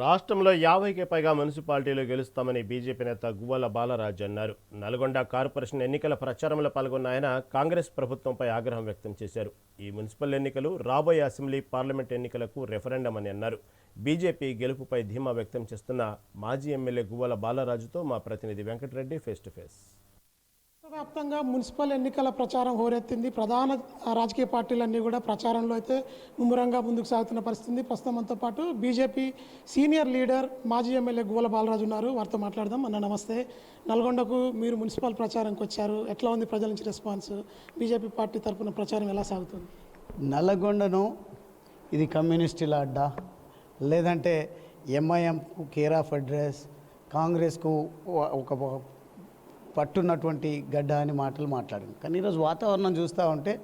రాష్ట్రంలో యాభైకి పైగా మున్సిపాలిటీలు గెలుస్తామని బీజేపీ నేత గువ్వల బాలరాజ్ అన్నారు. నల్గొండ కార్పొరేషన్ ఎన్నికల ప్రచారంలో పాల్గొన్న ఆయన కాంగ్రెస్ ప్రభుత్వంపై ఆగ్రహం వ్యక్తం చేశారు. ఈ మున్సిపల్ ఎన్నికలు రాబోయే అసెంబ్లీ పార్లమెంట్ ఎన్నికలకు రెఫరెండం అని అన్నారు. బీజేపీ గెలుపుపై ధీమా వ్యక్తం చేస్తున్న మాజీ ఎమ్మెల్యే గువ్వల బాలరాజుతో మా ప్రతినిధి వెంకటరెడ్డి ఫేస్ టు ఫేస్. వ్యాప్తంగా మున్సిపల్ ఎన్నికల ప్రచారం హోరెత్తింది. ప్రధాన రాజకీయ పార్టీలన్నీ కూడా ప్రచారంలో అయితే ముమ్మరంగా ముందుకు సాగుతున్న పరిస్థితి. ప్రస్తుతం మనతో పాటు బీజేపీ సీనియర్ లీడర్ మాజీ ఎమ్మెల్యే గువ్వల బాలరాజు ఉన్నారు. వారితో మాట్లాడదాం. అన్న నమస్తే. నల్గొండకు మీరు మున్సిపల్ ప్రచారంకి వచ్చారు. ఎట్లా ఉంది ప్రజల నుంచి రెస్పాన్స్? బీజేపీ పార్టీ తరఫున ప్రచారం ఎలా సాగుతుంది? నల్లగొండను ఇది కమ్యూనిస్టుల అడ్డా. లేదంటే ఎంఐఎంకు కేర్ ఆఫ్ అడ్రస్ కాంగ్రెస్కు ఒక పట్టున్నటువంటి గడ్డ అని మాటలు మాట్లాడింది కానీ ఈరోజు వాతావరణం చూస్తూ ఉంటే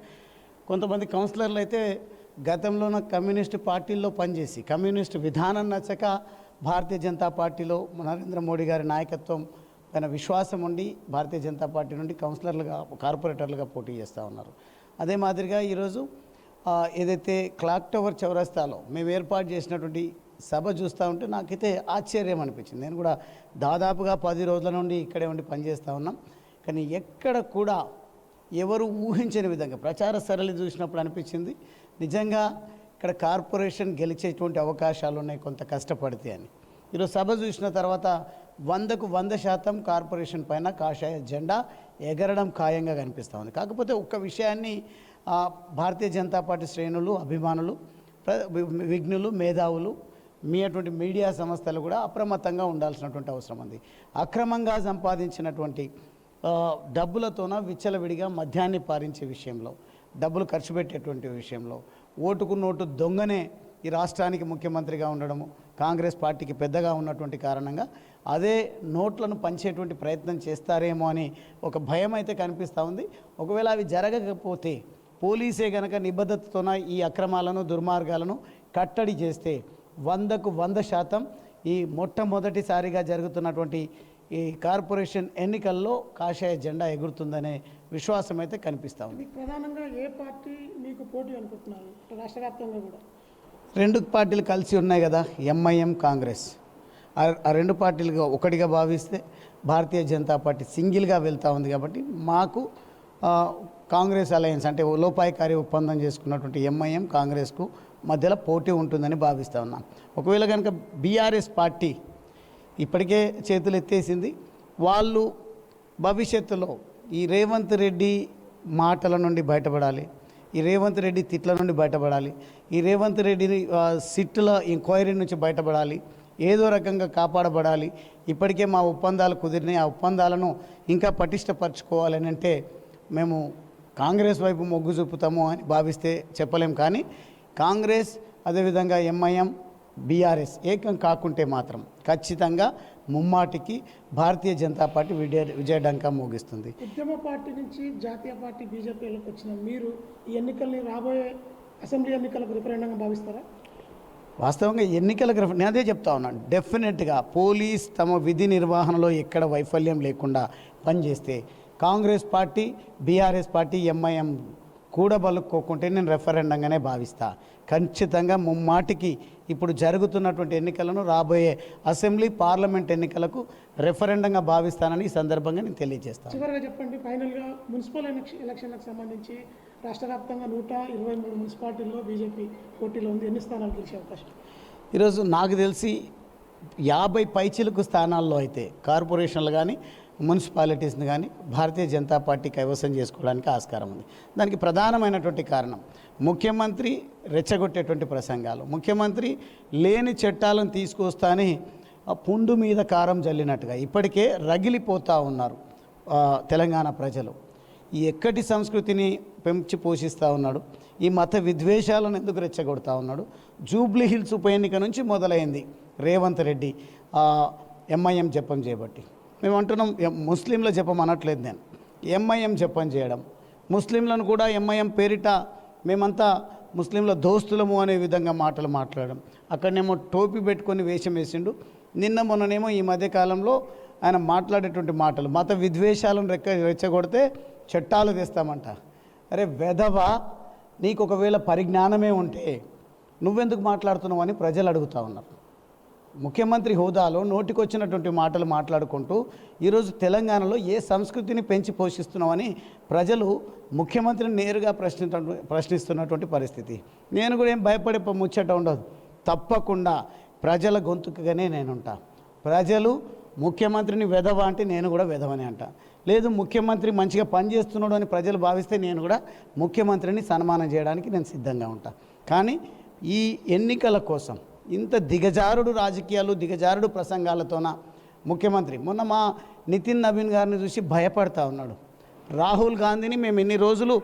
కొంతమంది కౌన్సిలర్లు అయితే గతంలోన కమ్యూనిస్ట్ పార్టీల్లో పనిచేసి కమ్యూనిస్ట్ విధానం నచ్చక భారతీయ జనతా పార్టీలో నరేంద్ర మోడీ గారి నాయకత్వం పైన విశ్వాసం ఉండి భారతీయ జనతా పార్టీ నుండి కౌన్సిలర్లుగా కార్పొరేటర్లుగా పోటీ చేస్తూ ఉన్నారు. అదే మాదిరిగా ఈరోజు ఏదైతే క్లాక్ టవర్ చౌరస్తాలో మేము ఏర్పాటు చేసినటువంటి సభ చూస్తూ ఉంటే నాకైతే ఆశ్చర్యం అనిపించింది. నేను కూడా దాదాపుగా పది రోజుల నుండి ఇక్కడే ఉండి పనిచేస్తూ ఉన్నాం. కానీ ఎక్కడ కూడా ఎవరు ఊహించని విధంగా ప్రచార సరళి చూసినప్పుడు అనిపించింది నిజంగా ఇక్కడ కార్పొరేషన్ గెలిచేటువంటి అవకాశాలు ఉన్నాయి కొంత కష్టపడితే అని. ఈరోజు సభ చూసిన తర్వాత వందకు వంద శాతం కార్పొరేషన్ పైన కాషాయ జెండా ఎగరడం ఖాయంగా కనిపిస్తూ ఉంది. కాకపోతే ఒక్క విషయాన్ని ఆ, భారతీయ జనతా పార్టీ శ్రేణులు అభిమానులు ప్ర- విఘ్నులు మేధావులు మీ అటువంటి మీడియా సంస్థలు కూడా అప్రమత్తంగా ఉండాల్సినటువంటి అవసరం ఉంది. అక్రమంగా సంపాదించినటువంటి డబ్బులతోన విచ్చలవిడిగా మద్యాన్ని పారించే విషయంలో డబ్బులు ఖర్చు పెట్టేటువంటి విషయంలో ఓటుకు నోటు దొంగనే ఈ రాష్ట్రానికి ముఖ్యమంత్రిగా ఉండడము కాంగ్రెస్ పార్టీకి పెద్దగా ఉన్నటువంటి కారణంగా అదే నోట్లను పంచేటువంటి ప్రయత్నం చేస్తారేమో అని ఒక భయం అయితే కనిపిస్తూ ఉంది. ఒకవేళ అవి జరగకపోతే పోలీసే గనక నిబద్ధతతోన ఈ అక్రమాలను దుర్మార్గాలను కట్టడి చేస్తే వందకు వంద శాతం ఈ మొట్టమొదటిసారిగా జరుగుతున్నటువంటి ఈ కార్పొరేషన్ ఎన్నికల్లో కాషాయ జెండా ఎగురుతుందనే విశ్వాసం అయితే కనిపిస్తూ ఉంది. ప్రధానంగా ఏ పార్టీ మీకు పోటీ అనుకుంటున్నారు? రాష్ట్ర వ్యాప్తంగా కూడా. రెండు పార్టీలు కలిసి ఉన్నాయి కదా ఎంఐఎం కాంగ్రెస్. ఆ- రెండు పార్టీలుగా ఒకటిగా భావిస్తే భారతీయ జనతా పార్టీ సింగిల్గా వెళ్తూ ఉంది కాబట్టి మాకు కాంగ్రెస్ అలయన్స్ అంటే లోపాయకారి ఒప్పందం చేసుకున్నటువంటి ఎంఐఎం కాంగ్రెస్కు మధ్యలో పోటీ ఉంటుందని భావిస్తూ ఉన్నాం. ఒకవేళ కనుక బీఆర్ఎస్ పార్టీ ఇప్పటికే చేతులు ఎత్తేసింది వాళ్ళు భవిష్యత్తులో ఈ రేవంత్ రెడ్డి మాటల నుండి బయటపడాలి ఈ రేవంత్ రెడ్డి తిట్ల నుండి బయటపడాలి ఈ రేవంత్ రెడ్డిని సిట్టుల ఎంక్వైరీ నుంచి బయటపడాలి ఏదో రకంగా కాపాడబడాలి ఇప్పటికే మా ఒప్పందాలు కుదిరినాయి ఆ ఒప్పందాలను ఇంకా పటిష్టపరచుకోవాలని అంటే మేము కాంగ్రెస్ వైపు మొగ్గు చూపుతాము అని భావిస్తే చెప్పలేం. కానీ కాంగ్రెస్ అదేవిధంగా ఎంఐఎం బీఆర్ఎస్ ఏకం కాకుంటే మాత్రం ఖచ్చితంగా ముమ్మాటికి భారతీయ జనతా పార్టీ విజయ విజయడంకా మోగిస్తుంది. ఉద్యమ పార్టీ నుంచి జాతీయ పార్టీ బీజేపీలోకి వచ్చిన మీరు ఈ ఎన్నికల్ని రాబోయే అసెంబ్లీ ఎన్నికలకు రిఫరెండంగా భావిస్తారా? వాస్తవంగా ఎన్నికలకు నేను అదే చెప్తా ఉన్నాను డెఫినెట్గా పోలీస్ తమ విధి నిర్వహణలో ఎక్కడ వైఫల్యం లేకుండా పనిచేస్తే Congress party BRS party MIM కూడబలుక్కోకుంటే నేను రెఫరెండంగానే భావిస్తా. ఖచ్చితంగా ముమ్మాటికి ఇప్పుడు జరుగుతున్నటువంటి ఎన్నికలను రాబోయే అసెంబ్లీ పార్లమెంట్ ఎన్నికలకు రెఫరెండంగా భావిస్తానని ఈ సందర్భంగా నేను తెలియజేస్తాను. చివరిగా చెప్పండి ఫైనల్గా మున్సిపల్ ఎలక్షన్ ఎలక్షన్లకు సంబంధించి రాష్ట్ర వ్యాప్తంగా నూట ఇరవై మూడు మున్సిపాలిటీల్లో బీజేపీ పోటీలో ఉంది. ఎన్ని స్థానాలు గెలిచే అవకాశం? ఈరోజు నాకు తెలిసి యాభై పైచిలకు స్థానాల్లో అయితే కార్పొరేషన్లు కానీ మున్సిపాలిటీస్ని కానీ భారతీయ జనతా పార్టీ కైవసం చేసుకోవడానికి ఆస్కారం ఉంది. దానికి ప్రధానమైనటువంటి కారణం ముఖ్యమంత్రి రెచ్చగొట్టేటువంటి ప్రసంగాలు. ముఖ్యమంత్రి లేని చట్టాలను తీసుకొస్తాని పుండు మీద కారం జల్లినట్టుగా ఇప్పటికే రగిలిపోతూ ఉన్నారు తెలంగాణ ప్రజలు. ఈ ఎక్కటి సంస్కృతిని పెంచి పోషిస్తూ ఉన్నాడు ఈ మత విద్వేషాలను ఎందుకు రెచ్చగొడతా ఉన్నాడు? జూబ్లీ హిల్స్ ఉప ఎన్నిక నుంచి మొదలైంది. రేవంత్ రెడ్డి ఎంఐఎం జపం చేయబట్టి. మేము అంటున్నాం ముస్లింలు చెప్పమనట్లేదు నేను. ఎంఐఎం చెప్పని చేయడం. ముస్లింలను కూడా ఎంఐఎం పేరిట మేమంతా ముస్లింల దోస్తులము అనే విధంగా మాటలు మాట్లాడడం. అక్కడనేమో టోపీ పెట్టుకొని వేషం వేసిండు. నిన్న మొన్ననేమో ఈ మధ్యకాలంలో ఆయన మాట్లాడేటువంటి మాటలు మత విద్వేషాలను రెక్క రెచ్చగొడితే చట్టాలు తెస్తామంట. అరే వెధవా నీకు ఒకవేళ పరిజ్ఞానమే ఉంటే నువ్వెందుకు మాట్లాడుతున్నావు అని ప్రజలు అడుగుతా ఉన్నారు. ముఖ్యమంత్రి హోదాలో నోటికొచ్చినటువంటి మాటలు మాట్లాడుకుంటూ ఈరోజు తెలంగాణలో ఏ సంస్కృతిని పెంచి పోషిస్తున్నామని ప్రజలు ముఖ్యమంత్రిని నేరుగా ప్రశ్నించ ప్రశ్నిస్తున్నటువంటి పరిస్థితి. నేను కూడా ఏం భయపడే ముచ్చట ఉండదు. తప్పకుండా ప్రజల గొంతుకగానే నేనుంటా. ప్రజలు ముఖ్యమంత్రిని వెధవ అంటే నేను కూడా వెధవని అంట. లేదు ముఖ్యమంత్రి మంచిగా పనిచేస్తున్నాడు అని ప్రజలు భావిస్తే నేను కూడా ముఖ్యమంత్రిని సన్మానం చేయడానికి నేను సిద్ధంగా ఉంటా. కానీ ఈ ఎన్నికల కోసం ఇంత దిగజారుడు రాజకీయాలు దిగజారుడు ప్రసంగాలతోన ముఖ్యమంత్రి? మొన్న మా నితిన్ నవీన్ గారిని చూసి భయపడతా ఉన్నాడు. రాహుల్ గాంధీని మేము ఎన్ని రోజులు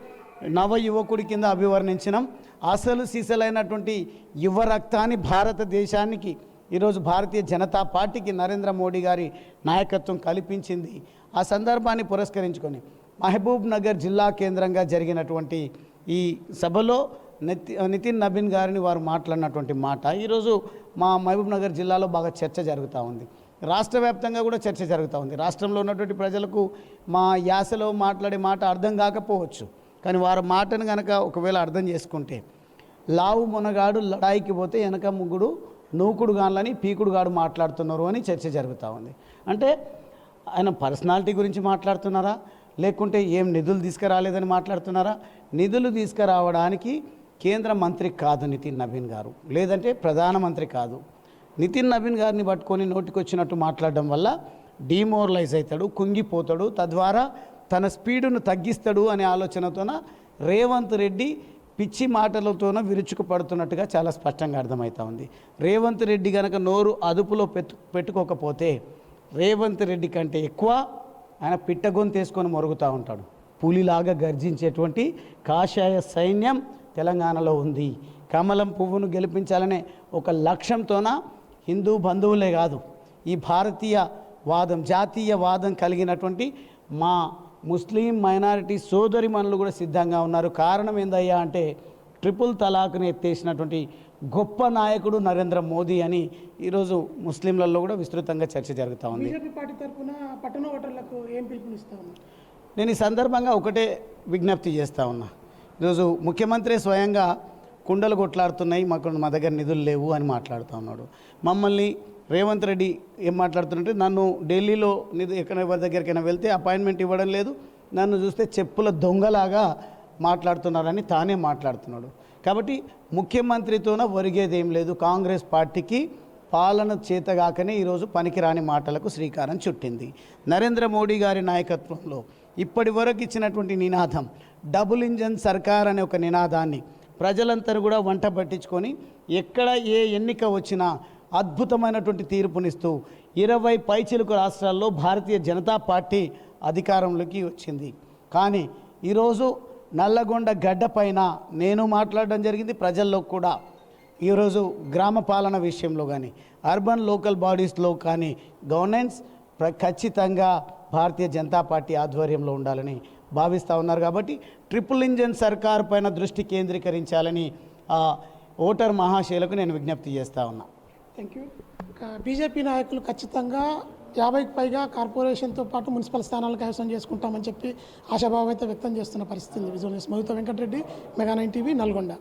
నవ యువకుడి కింద అభివర్ణించినాం. అసలు సీసలైనటువంటి యువ రక్తాన్ని భారతదేశానికి ఈరోజు భారతీయ జనతా పార్టీకి నరేంద్ర మోడీ గారి నాయకత్వం కల్పించింది. ఆ సందర్భాన్ని పురస్కరించుకొని మహబూబ్ నగర్ జిల్లా కేంద్రంగా జరిగినటువంటి ఈ సభలో నితి నితిన్ నబీన్ గారిని వారు మాట్లాడినటువంటి మాట. ఈరోజు మా మహబూబ్ నగర్ జిల్లాలో బాగా చర్చ జరుగుతూ ఉంది. రాష్ట్ర వ్యాప్తంగా కూడా చర్చ జరుగుతూ ఉంది. రాష్ట్రంలో ఉన్నటువంటి ప్రజలకు మా యాసలో మాట్లాడే మాట అర్థం కాకపోవచ్చు. కానీ వారి మాటను కనుక ఒకవేళ అర్థం చేసుకుంటే లావు మునగాడు లడాయికి పోతే వెనక ముగ్గుడు నూకుడు గాన్లని పీకుడు గాడు మాట్లాడుతున్నారు అని చర్చ జరుగుతూ ఉంది. అంటే ఆయన పర్సనాలిటీ గురించి మాట్లాడుతున్నారా? లేకుంటే ఏం నిధులు తీసుకురాలేదని మాట్లాడుతున్నారా? నిధులు తీసుకురావడానికి కేంద్ర మంత్రి కాదు నితిన్ నవీన్ గారు. లేదంటే ప్రధానమంత్రి కాదు. నితిన్ నవీన్ గారిని పట్టుకొని నోటికొచ్చినట్టు మాట్లాడడం వల్ల డిమోరలైజ్ అవుతాడు కుంగిపోతాడు. తద్వారా తన స్పీడును తగ్గిస్తాడు అనే ఆలోచనతోన రేవంత్ రెడ్డి పిచ్చి మాటలతోన విరుచుకుపడుతున్నట్టుగా చాలా స్పష్టంగా అర్థమవుతా ఉంది. రేవంత్ రెడ్డి గనక నోరు అదుపులో పెట్టు పెట్టుకోకపోతే రేవంత్ రెడ్డి కంటే ఎక్కువ ఆయన పిట్టగొంతేసుకొని మొరుగుతూ ఉంటాడు. పులిలాగా గర్జించేటువంటి కాషాయ సైన్యం తెలంగాణలో ఉంది. కమలం పువ్వును గెలిపించాలనే ఒక లక్ష్యంతోన హిందూ బంధువులే కాదు ఈ భారతీయ వాదం జాతీయ వాదం కలిగినటువంటి మా ముస్లిం మైనారిటీ సోదరిమణులు కూడా సిద్ధంగా ఉన్నారు. కారణం ఏందయ్యా అంటే ట్రిపుల్ తలాక్ని ఎత్తేసినటువంటి గొప్ప నాయకుడు నరేంద్ర మోదీ అని ఈరోజు ముస్లింలలో కూడా విస్తృతంగా చర్చ జరుగుతూ ఉంది. నేను ఈ సందర్భంగా ఒకటే విజ్ఞప్తి చేస్తా ఉన్నా. ఈరోజు ముఖ్యమంత్రి స్వయంగా కుండలు కొట్లాడుతున్నాయి మాకు మా దగ్గర నిధులు లేవు అని మాట్లాడుతూ ఉన్నాడు. మమ్మల్ని రేవంత్ రెడ్డి ఏం మాట్లాడుతున్నట్టు నన్ను ఢిల్లీలో నిధు ఎక్కడ ఎవరి దగ్గరికైనా వెళ్తే అపాయింట్మెంట్ ఇవ్వడం లేదు నన్ను చూస్తే చెప్పుల దొంగలాగా మాట్లాడుతున్నారని తానే మాట్లాడుతున్నాడు. కాబట్టి ముఖ్యమంత్రితోన ఒరిగేది ఏం లేదు కాంగ్రెస్ పార్టీకి పాలన చేతగాకనే ఈరోజు పనికిరాని మాటలకు శ్రీకారం చుట్టింది. నరేంద్ర మోడీ గారి నాయకత్వంలో ఇప్పటి వరకు ఇచ్చినటువంటి నినాదం డబుల్ ఇంజన్ సర్కార్ అనే ఒక నినాదాన్ని ప్రజలంతా కూడా వంట పట్టించుకొని ఎక్కడ ఏ ఎన్నిక వచ్చినా అద్భుతమైనటువంటి తీర్పునిస్తూ ఇరవై పైచిలుకు రాష్ట్రాల్లో భారతీయ జనతా పార్టీ అధికారంలోకి వచ్చింది. కానీ ఈరోజు నల్లగొండ గడ్డ పైన నేను మాట్లాడడం జరిగింది ప్రజల్లో కూడా. ఈరోజు గ్రామ పాలన విషయంలో కానీ అర్బన్ లోకల్ బాడీస్లో కానీ గవర్నెన్స్ ఖచ్చితంగా భారతీయ జనతా పార్టీ ఆధ్వర్యంలో ఉండాలని భావిస్తూ ఉన్నారు కాబట్టి ట్రిపుల్ ఇంజన్ సర్కార్ పైన దృష్టి కేంద్రీకరించాలని ఓటర్ మహాశైలకు నేను విజ్ఞప్తి చేస్తూ ఉన్నా. థ్యాంక్ యూ బీజేపీ నాయకులు ఖచ్చితంగా యాభైకి పైగా కార్పొరేషన్తో పాటు మున్సిపల్ స్థానాలు కైవసం చేసుకుంటామని చెప్పి ఆశాభావం అయితే వ్యక్తం చేస్తున్న పరిస్థితి visual news. మధుతో Venkatareddy mega nine TV Nalgonda.